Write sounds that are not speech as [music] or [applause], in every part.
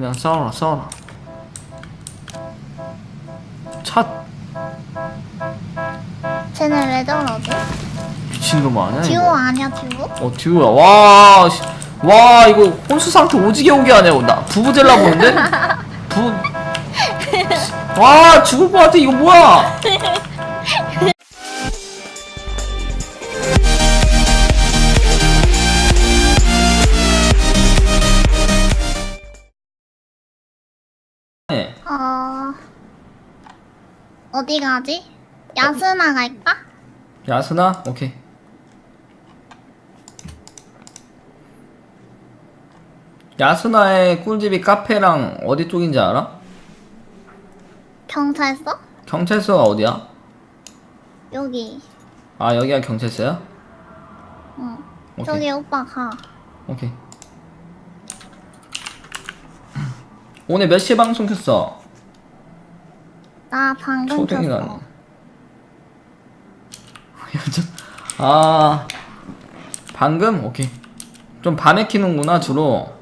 그냥 싸워라 싸워라 차왜 저러지? 미친놈 아니야 듀오 이거 아니야 듀오? 어 듀오야 와, 씨. 와 이거 혼수 상태 오지게 오게 하네 나 부부젤라 보는데? [laughs] 부... 와 죽을 것 같아 이거 뭐야 [laughs] 네. 어... 어디 가지? 야스나 갈까? 야스나? 오케이 야스나의 꿀집이 카페랑 어디 쪽인지 알아? 경찰서? 경찰서가 어디야? 여기 아 여기가 경찰서야? 응 오케이 저기 오빠 가 오케이 오늘 몇 시에 방송 켰어? 나 방금 켰어. [laughs] 여전 아 방금? 오케이. 좀 밤에 키는구나 주로.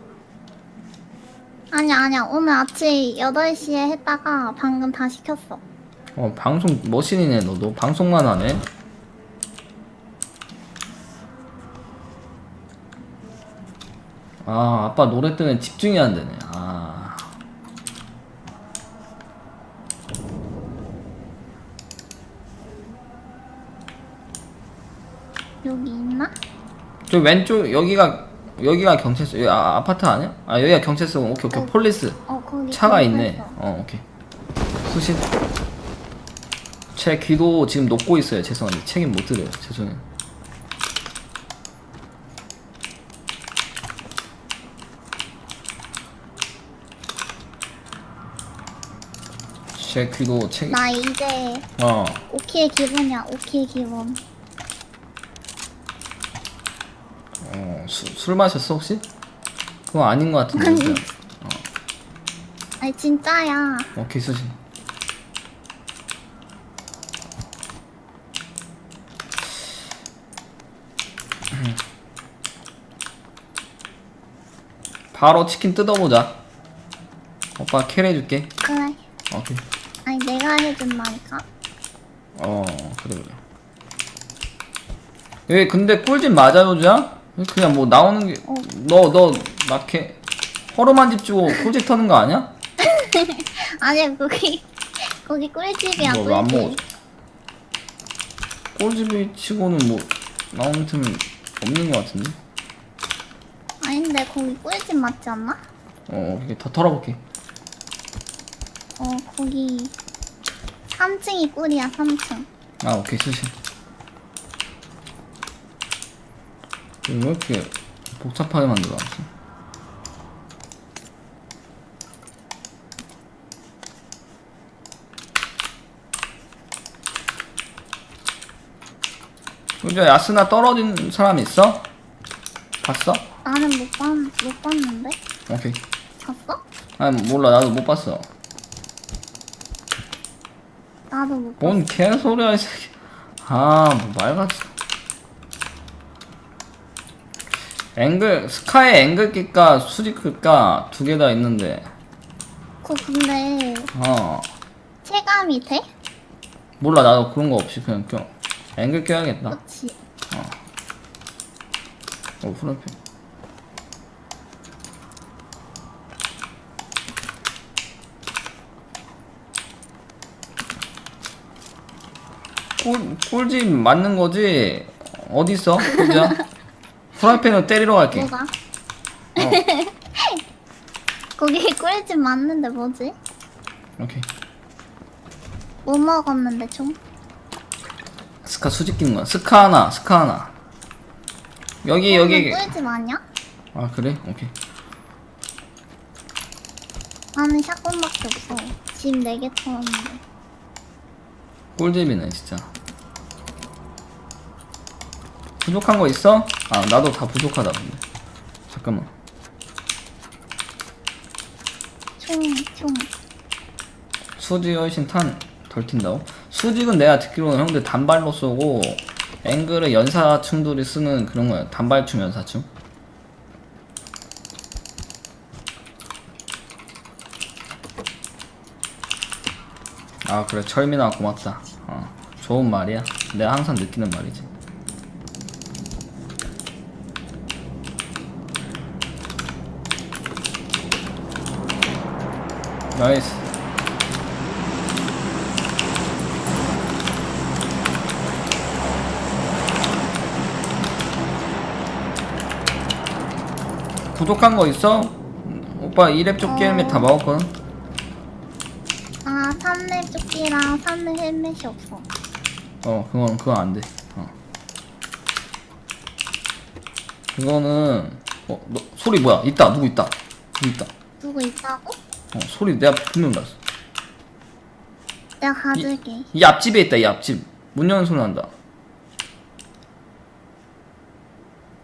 아니야 아니야. 오늘 아침 8시에 했다가 방금 다시 켰어. 어 방송 머신이네 너도. 방송만 하네. 아 아빠 노래 때문에 집중이 안 되네. 아 여기 있나? 저 왼쪽 여기가 여기가 경찰서 여기 아, 아파트 아니야? 아 여기가 경찰서 오케이 오케이. 어. 폴리스. 어 거기 차가 경찰서. 있네. 어 오케이. 수신. 제 귀도 지금 녹고 있어요. 죄송한데 책임 못 드려요. 죄송해요. 제 귀도 책임 나 이제 어. 오키의 기분이야. 오키의 기분 어, 수, 술 마셨어 혹시? 그거 아닌 것 같은데 아니. 진짜. 아니 진짜야. 오케이 수신 바로 치킨 뜯어보자. 오빠 킬 해줄게. 그래. 오케이. 아니 내가 해준다니까 어 그래 그래. 여기 근데 꿀집 맞아요 자 그냥 뭐 나오는 어. 게너 너 막해 허름한 집 주고 꿀집 터는 거 아니야? [laughs] 아니야 거기 거기 꿀집이야 너 왜안 먹어? 꿀집 꿀집이 치고는 뭐 나오는 틈 없는 것 같은데? 아닌데 거기 꿀집 맞지 않나? 어 이게 더 털어볼게 어 거기 3층이 꿀이야 3층 아 오케이 수신 왜 이렇게 복잡하게 만들어놨지? 요즘 야스나 떨어진 사람 있어? 봤어? 나는 못, 봤, 못 봤는데? 오케이 봤어? 아 몰라 나도 못 봤어 나도 못 뭔 개소리야 이 새끼 아뭐 말같이 앵글 스카의 앵글 낄까 수직 끌까 두개 다 있는데 그거 근데 어 체감이 돼? 몰라 나도 그런 거 없이 그냥 껴 앵글 껴야겠다 그치 어 프로필 꿀, 꿀집 맞는 거지? 어디 있어? 꿀집이야? [laughs] 프라이팬으로 때리러 갈게 뭐가? 어, [laughs] 거기 꿀집 맞는데 뭐지? 오케이 뭐 먹었는데 총? 스카 수직 끼는 거야 스카 하나 스카 하나 여기 여기 거기는 꿀집 아니야? 아 그래? 오케이 나는 샷건밖에 없어 집 4개 털었는데 꿀집이네 진짜 부족한 거 있어? 아 나도 다 부족하다 근데. 잠깐만. 총총. 수직 훨씬 탄덜 튄다고? 수직은 내가 듣기로는 형들 단발로 쏘고 앵글은 연사충들이 쓰는 그런 거야. 단발춤 연사춤 아 그래. 철민아 고맙다. 어, 좋은 말이야. 내가 항상 느끼는 말이지. 나이스 부족한 거 있어? 오빠 2렙 조끼 헬멧 다 먹었거든? 아, 3렙 조끼랑 3렙 헬멧이 없어. 어, 그건 그건 안 돼. 어. 그거는 어, 너, 소리 뭐야? 있다. 누구 있다. 누구 있다. 누구 있다고? 어, 소리 내가 분명 났어. 내가 가줄게. 이 앞집에 있다. 이 앞집. 문 여는 소리 난다.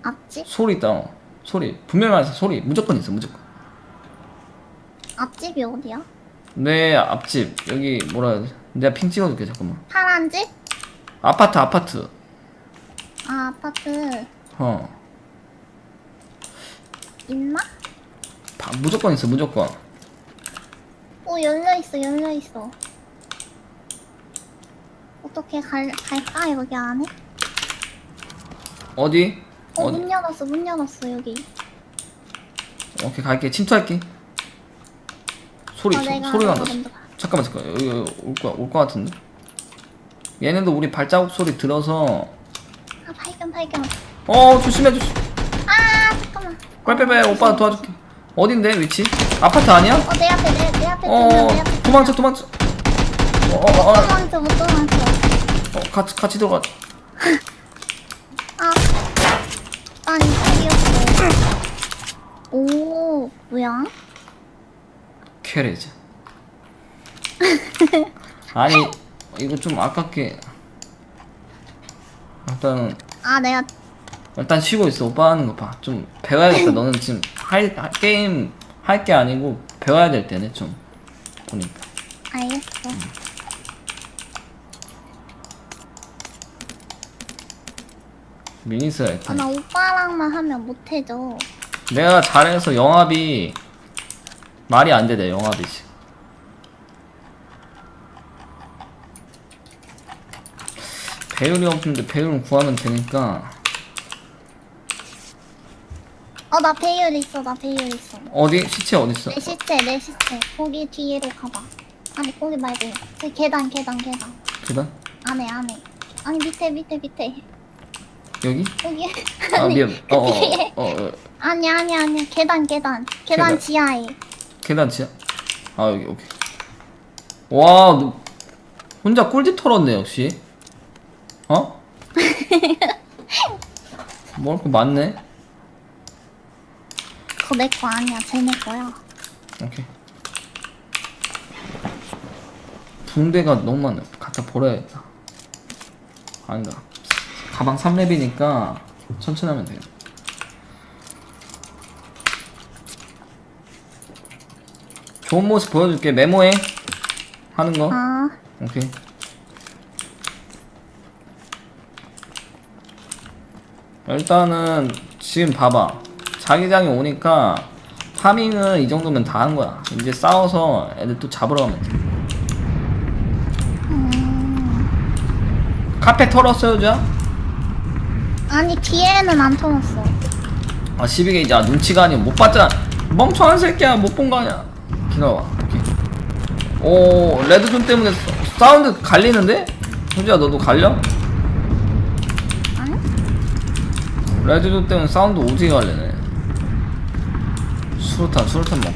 앞집? 소리 있다. 어. 소리. 분명히 말해서 소리. 무조건 있어. 무조건. 앞집이 어디야? 내 앞집 여기 뭐라 해야 돼? 내가 핑 찍어줄게 잠깐만. 파란 집? 아파트 아파트. 아, 아파트. 어. 있나? 바- 무조건 있어. 무조건. 오, 열려 있어, 열려 있어. 어떻게 갈, 갈까, 여기 안에? 어디? 어, 어디? 문 열었어, 문 열었어, 여기. 오케이 갈게. 침투할게. 소리 어, 소, 내가 소리 난다. 먼저 가. 잠깐만 잠깐 여기 올 거야 올 거 같은데 얘네도 우리 발자국 소리 들어서 아, 발견, 발견. 어 조심해 조심 아, 잠깐만. 빨빨빨 오빠 도와줄게 어딘데 위치 아파트 아니야 어, 내 앞에, 내, 어 두명 내 앞에 도망쳐 도망쳐. 어어어. 어, 어, 도망쳐, 못 도망쳐. 어, 같이 같이 들어가. 아, 난 이쪽이었어. 오, 뭐야? 캐레즈. [laughs] 아니 이거 좀 아깝게. 일단은 아, 내가 일단 쉬고 있어. 오빠 하는 거 봐. 좀 배워야겠다. 너는 지금 할 할- 게임 할 게 아니고 배워야 될 때네 좀 보니까 알겠어. 미니스가 아, 일단 나 오빠랑만 하면 못해줘. 내가 잘해서 영합이 말이 안 되네 영합이 지금 배율이 없는데 배율은 구하면 되니까 어, 나 배율 있어, 나 배율 있어. 어디 시체 어디 있어 내 시체, 내 시체. 거기 뒤로 가봐. 아니, 거기 말고. 저 계단, 계단, 계단. 계단 안에, 안에. 아니, 밑에, 밑에, 밑에. 여기 거기. 아 [laughs] 아니, 미안 그 어어어 뒤에. 어, 어, 어. 아니, 아니, 아니. 계단, 계단. 계단 계단. 지하에. 계단 지하 아 여기 오케이 와 너 혼자 꿀집 털었네 역시 어? [laughs] 먹을 거 많네 그거 내 거 아니야. 쟤네 거야. 오케이. 붕대가 너무 많네. 갖다 버려야겠다. 아닌가. 가방 3렙이니까 천천히 하면 돼요. 좋은 모습 보여줄게. 메모해. 하는 거. 아, 오케이. 일단은 지금 봐봐. 자기장이 오니까 파밍은 이 정도면 다 한 거야. 이제 싸워서 애들 또 잡으러 가면 돼. 음. 카페 털었어요, 자? 아니, 뒤에는 안 터졌어. 아, 12개 이제 아, 눈치가 아니고 못 봤잖아. 멍청한 새끼야, 못 본 거 아니야. 기다려봐. 오케이. 오, 레드존 때문에 사- 사운드 갈리는데? 효지야, 너도 갈려? 아니? 레드존 때문에 사운드 오지게 갈리네. 수류탄, 수류탄 먹고.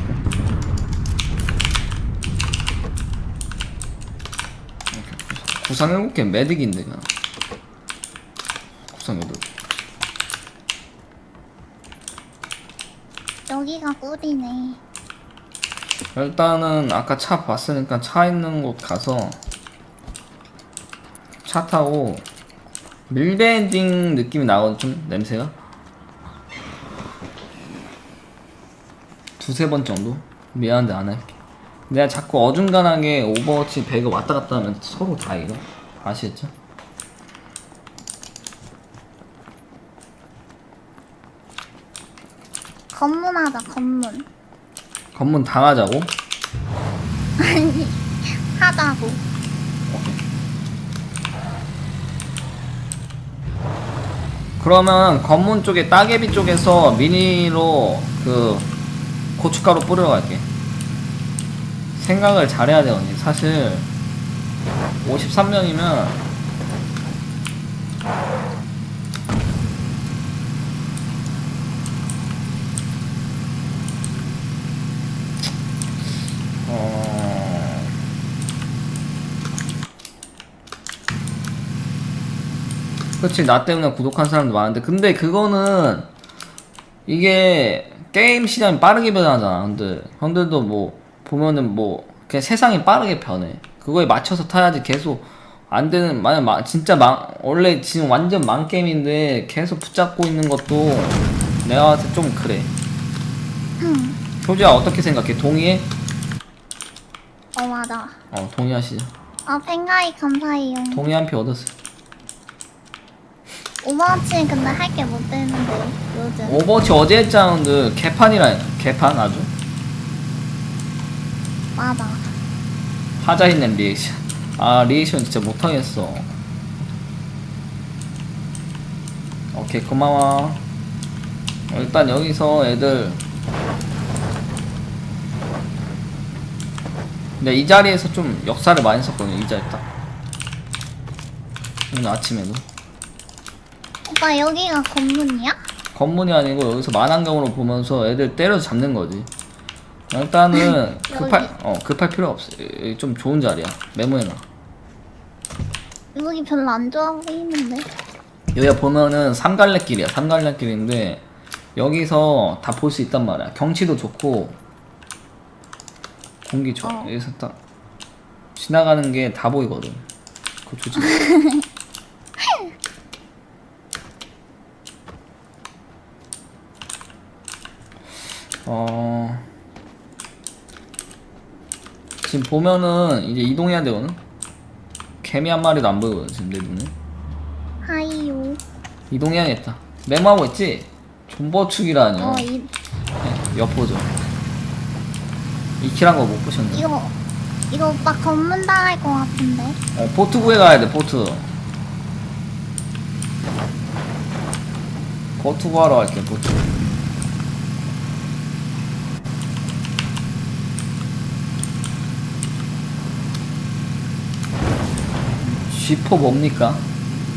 구상 7개 메딕인데, 그냥. 구상 8개. 여기가 꿀이네. 일단은 아까 차 봤으니까 차 있는 곳 가서 차 타고 밀밴딩 느낌이 나거든 좀 냄새가 두세 번 정도 미안한데 안 할게 내가 자꾸 어중간하게 오버워치 배가 왔다 갔다 하면 서로 다 잃어 아시겠죠? 검문하자, 검문. 검문 당하자고 아니, 하자고. 그러면 검문 쪽에 따개비 쪽에서 미니로 그 고춧가루 뿌리러 갈게. 생각을 잘해야 돼 언니. 사실 53명이면 어... 그치 나 때문에 구독한 사람도 많은데 근데 그거는 이게 게임 시장이 빠르게 변하잖아. 형들 형들도 뭐 보면은 뭐 그냥 세상이 빠르게 변해. 그거에 맞춰서 타야지 계속 안 되는 만약 마, 진짜 망 원래 지금 완전 망 게임인데 계속 붙잡고 있는 것도 내가 봤을 때 좀 그래. 효지야 어떻게 생각해? 동의해? 어 맞아. 어 동의하시죠. 아 팬가이 감사해요. 동의 한 표 얻었어요 오버워치 근데 할 게 못 되는데 요즘. 오버워치 어제 했잖아 형들 개판이라 개판 아주? 맞아. 하자 있는 리액션. 아 리액션 진짜 못하겠어. 오케이 고마워. 일단 여기서 애들. 근데 이 자리에서 좀 역사를 많이 썼거든요 이 자리 딱. 오늘 아침에도 오빠 여기가 건문이야? 건문이 아니고 여기서 만환경으로 보면서 애들 때려서 잡는 거지. 일단은 [laughs] 급할 어 급할 필요 없어. 좀 좋은 자리야. 메모해놔. 여기 별로 안 좋아 보이는데 여기가 보면은 삼갈래길이야. 삼갈래길인데 여기서 다 볼 수 있단 말이야. 경치도 좋고 공기 좋아. 어. 여기서 딱 지나가는 게 다 보이거든. 그거 좋지. [laughs] 어 지금 보면은 이제 이동해야 되거든. 개미 한 마리도 안 보이거든 지금 내 눈에. 하이요 이동해야겠다. 메모하고 있지? 존버축이라뇨. 어 이, 네, 여포죠. 이킬한 거 못 보셨네. 이거 이거 오빠 건문 당할 것 같은데 어, 포트 구해 가야 돼, 포트. 포트 구하러 갈게, 포트. G4 뭡니까?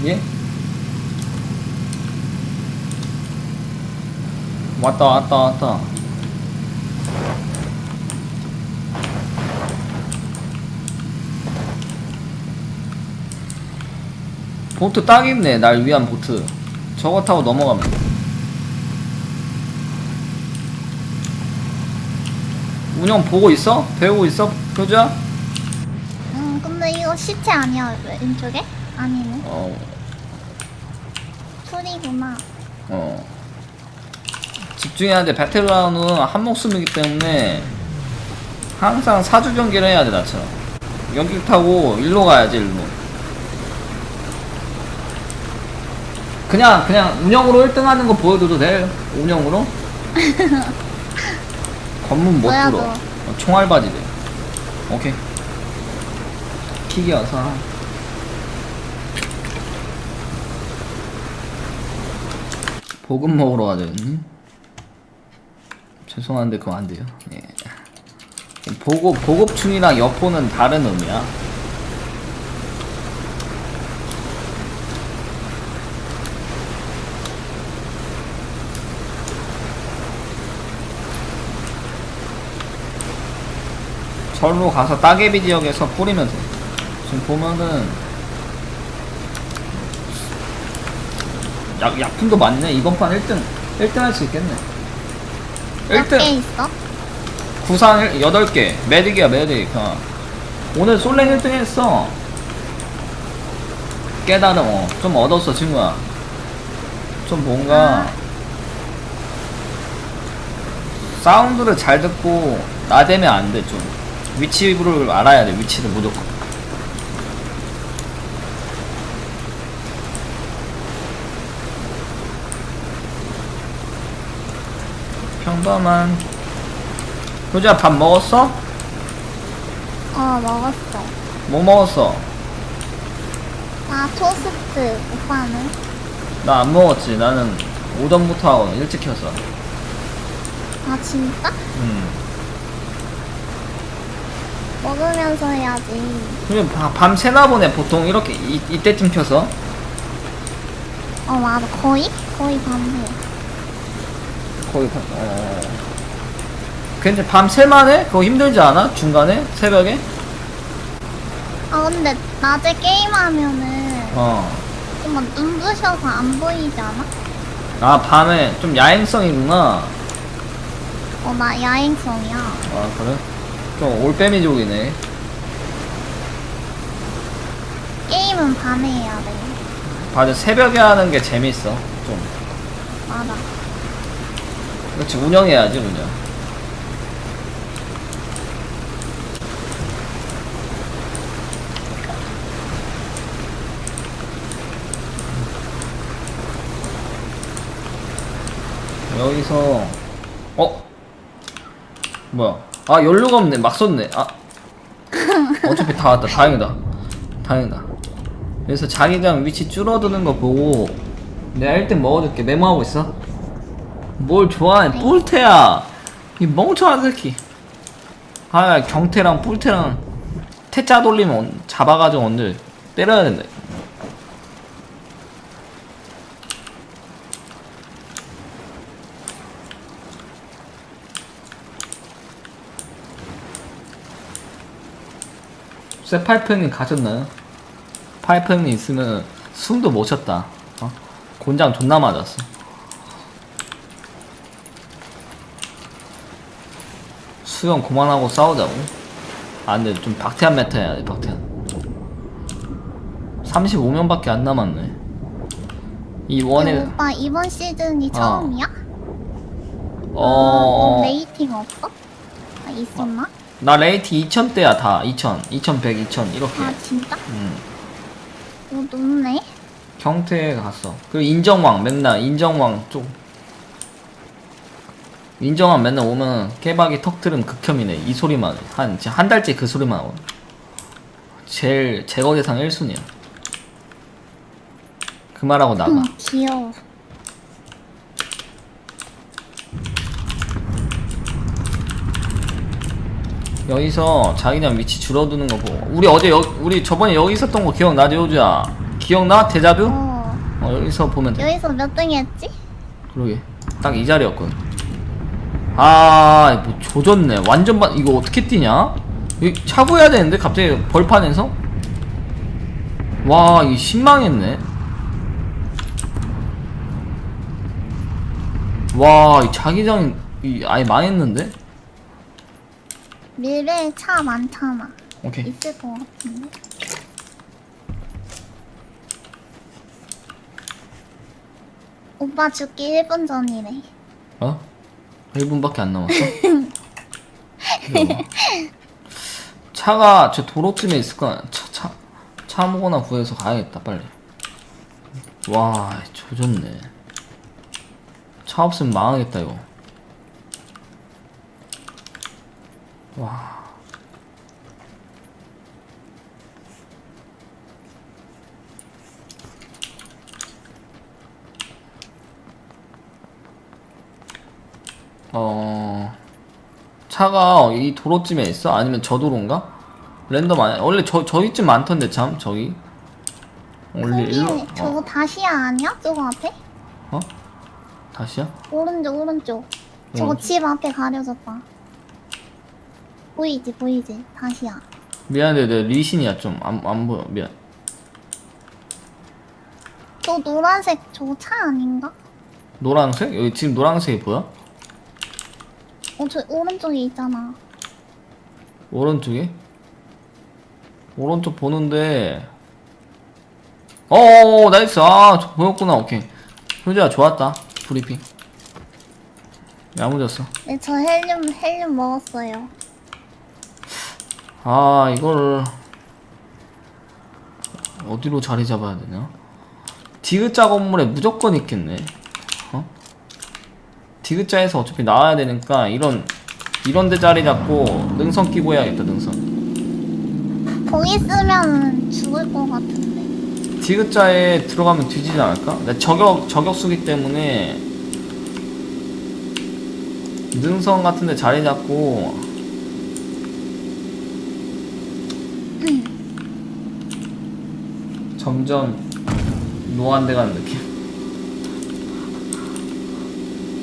예? 왔다, 왔다, 왔다. 보트 딱 있네 날 위한 보트 저거 타고 넘어가면 돼. 운영 보고 있어? 배우고 있어? 근데 이거 시체 아니야 왼쪽에? 아니네. 어, 풀이구나. 어. 집중해야 돼. 배틀그라운드는 한 목숨이기 때문에 항상 사주 경기를 해야 돼 나처럼. 연기 타고 일로 가야지 일로. 그냥 그냥 운영으로 1등 하는 거 보여줘도 돼? 운영으로? [laughs] 건문 못 뭐야, 들어. 너. 어, 총알 바지 돼. 오케이 와서 보급 먹으러 가자 음? 죄송한데 그거 안 돼요 예. 보급 보급충이랑 여포는 다른 의미야 절로 가서 따개비 지역에서 뿌리면 돼. 지금 보면은 약, 약품도 많네. 이번 판 1등 1등 할 수 있겠네. 몇 개 1등 있어? 구상 8개 메딕이야 메딕 어. 오늘 솔랭 1등 했어 깨달음 어. 좀 얻었어 친구야 좀 뭔가 아. 사운드를 잘 듣고 나대면 안 돼 좀 위치를 알아야 돼 위치를 무조건 평범한 효자 밥 먹었어? 어 먹었어 뭐 먹었어? 나 토스트 오빠는? 나 안 먹었지. 나는 오전부터 하고 일찍 켰어. 아 진짜? 음. 먹으면서 해야지 그냥 밤- 밤 새나 보네. 보통 이렇게 이, 이때쯤 켜서. 어 맞아 거의? 거의 밤새 거의 밤, 어. 근데 밤 새만해? 그거 힘들지 않아? 중간에? 새벽에? 아 근데 낮에 게임하면은 어. 좀 눈부셔서 안 보이지 않아? 아, 밤에 좀 야행성이구나. 어 나 야행성이야 아, 그래? 좀 올빼미족이네. 게임은 밤에 해야 돼 맞아, 새벽에 하는 게 재밌어. 좀. 맞아 그렇지, 운영해야지, 운영. 여기서, 어? 뭐야? 아, 연료가 없네. 막 썼네. 아. 어차피 다 왔다. 다행이다. 다행이다. 그래서 자기장 위치 줄어드는 거 보고 내가 1등 먹어줄게. 메모하고 있어. 뭘 좋아해? 뿔테야. 이 멍청한 새끼. 아, 경태랑 뿔테랑 태짜 돌리면 언- 잡아가지고 언제 때려야 된다. 쇠 파이프 형님 가셨나요? 파이프 형님 있으면 숨도 못 쉬었다. 어? 곤장 존나 맞았어. 수영 그만하고 싸우자고. 아 근데 좀 박태환 메타 해야 돼 박태환. 35명밖에 안 남았네. 이 원에 근데 오빠 이번 시즌이 처음이야? 어, 어, 레이팅 없어? 아, 있었나? 나 레이트 2000대야 다 2000, 2100, 2000 이렇게. 아 진짜? 음. 오 높네 경태에 갔어. 그리고 인정왕 맨날 인정왕 쪽. 인정왕 맨날 오면 깨박이 턱들은 극혐이네. 이 소리만 해. 한, 한 달째 그 소리만 하고. 제일 제거 대상 1순위야. 그 말하고 나가. 응 귀여워 여기서 자기장 위치 줄어드는 거 보고. 우리 어제 여, 우리 저번에 여기 있었던 거 기억나지 호주야? 기억나? 대자뷰? 어 어, 여기서 보면 돼. 여기서 몇등 했지? 그러게 딱 이 자리였거든 아 뭐 조졌네. 완전 반 이거 어떻게 뛰냐? 이거 차고 해야 되는데 갑자기 벌판에서? 와 이게 신망했네. 와 이 자기장 이 아예 망했는데? 밀배에 차 많잖아 오케이. 있을 것 같은데. 오빠 죽기 1분 전이래. 어? 1분밖에 안 남았어? 귀여워. 차가 저 도로쯤에 있을 거야. 차, 차, 차 아무거나 구해서 가야겠다 빨리. 와 조졌네. 차 없으면 망하겠다 이거. 와 어... 차가 이 도로쯤에 있어? 아니면 저 도로인가? 랜덤 아니야? 원래 저, 저기쯤 많던데 참 저기 원래 거기 일로 저거 어? 다시야 아니야? 저거 앞에? 어? 다시야? 오른쪽 오른쪽 저거 응. 집 앞에 가려졌다 보이지 보이지 다시야 미안해 내 리신이야 좀 안 안 보여 미안 저 노란색 저거 차 아닌가? 노란색? 여기 지금 노란색이 보여? 어 저 오른쪽에 있잖아. 오른쪽에? 오른쪽 보는데. 어어어 나이스. 아 저 보였구나. 오케이. 효재야 좋았다. 브리핑. 야무졌어. 네, 저 헬륨 헬륨 먹었어요. 아 이거를 어디로 자리 잡아야 되냐? 디귿자 건물에 무조건 있겠네. 어? 디귿자에서 어차피 나와야 되니까 이런 이런 데 자리 잡고 능선 끼고 해야겠다 능선 거기 쓰면 죽을 것 같은데 디귿자에 들어가면 뒤지지 않을까? 근데 저격 저격수기 때문에 능선 같은 데 자리 잡고 점점 노안돼 가는 느낌.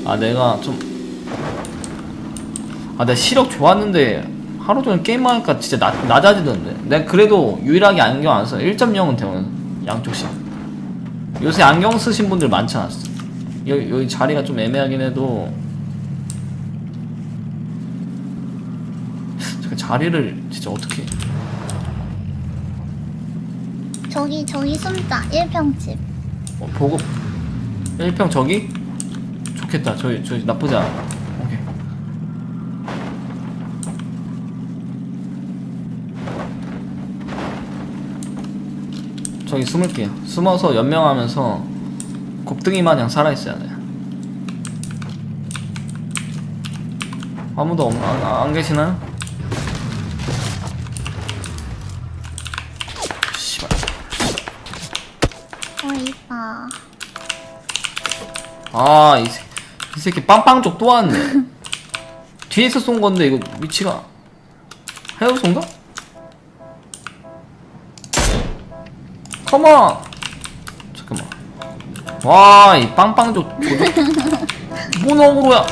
아 내가 좀 아, 내 시력 좋았는데 하루 종일 게임하니까 진짜 낮, 낮아지던데. 내가 그래도 유일하게 안경 안 써. 1.0은 되면 양쪽 씩. 요새 안경 쓰신 분들 많지 않았어. 여기, 여기 자리가 좀 애매하긴 해도 그 자리를 진짜 어떻게 저기 저기 숨자 1평집 어, 보급 1평 저기? 좋겠다. 저기 저기 나쁘지 않아. 오케이. 저기 숨을게요. 숨어서 연명하면서 곱등이 마냥 살아 있어야 돼. 아무도 없, 안, 안 계시나요? 씨발. 어 이봐 아, 이, 새, 이 새끼 빵빵 쪽또 왔네. [laughs] 뒤에서 쏜 건데, 이거 위치가. 해우소인가? 컴온! 잠깐만. 와, 이 빵빵 쪽 조져. [laughs] 뭔 어그로야?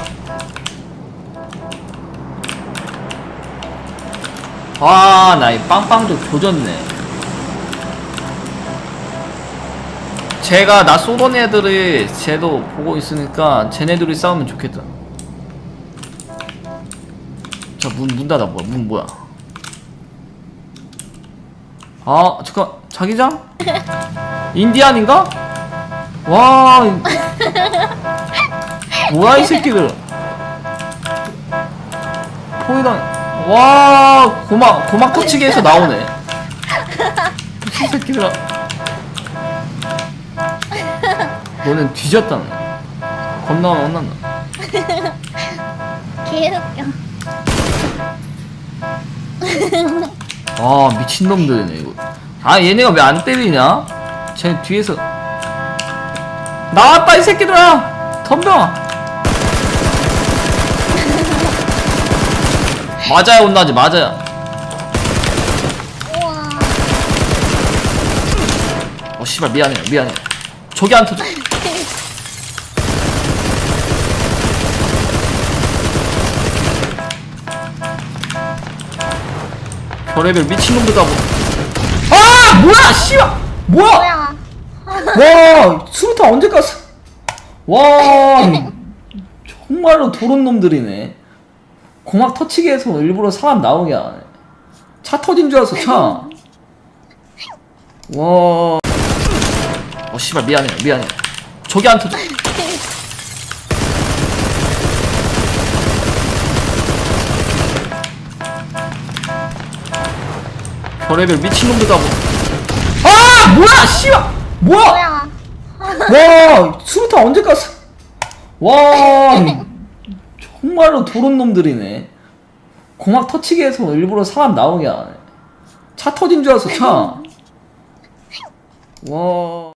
와, 나이 빵빵 쪽 조졌네. 제가 나 쏘던 애들이 쟤도 보고 있으니까 쟤네들이 싸우면 좋겠다. 자, 문, 문 닫아, 뭐야, 문 뭐야. 아, 잠깐, 자기장? [laughs] 인디안인가? 와, 이- 뭐야, 이 새끼들. 포이당, 와, 고막, 고막 터치기에서 나오네. [laughs] 미친 새끼들아. 너는 뒤졌다네. 겁나면 혼난다. [laughs] 개웃겨. 아 미친놈들이네 이거. 아 얘네가 왜 안 때리냐? 쟤 뒤에서. 나왔다 이 새끼들아! 덤벼! [laughs] 맞아야 온다지 맞아야. 우와. 어 씨발 미안해요 미안해 저기 안 터져 별의별 미친놈들 가고 아! 뭐야 씨발 뭐야! 뭐야? 와 수류탄 언제 깠어 와 정말로 도른 놈들이네. 고막 터치기 해서 일부러 사람 나오게 하네. 차 터진 줄 알았어 차와. 어, 씨발 미안해 미안해. 저기 안 터져 별의별 미친놈들 가고 아! 뭐야 씨발! 뭐야? 뭐야? 와 수류탄 언제 깠어? 와 정말로 도른 놈들이네. 고막 터치기 해서 일부러 사람 나오게 하네. 차 터진 줄 알았어 차 와 [laughs]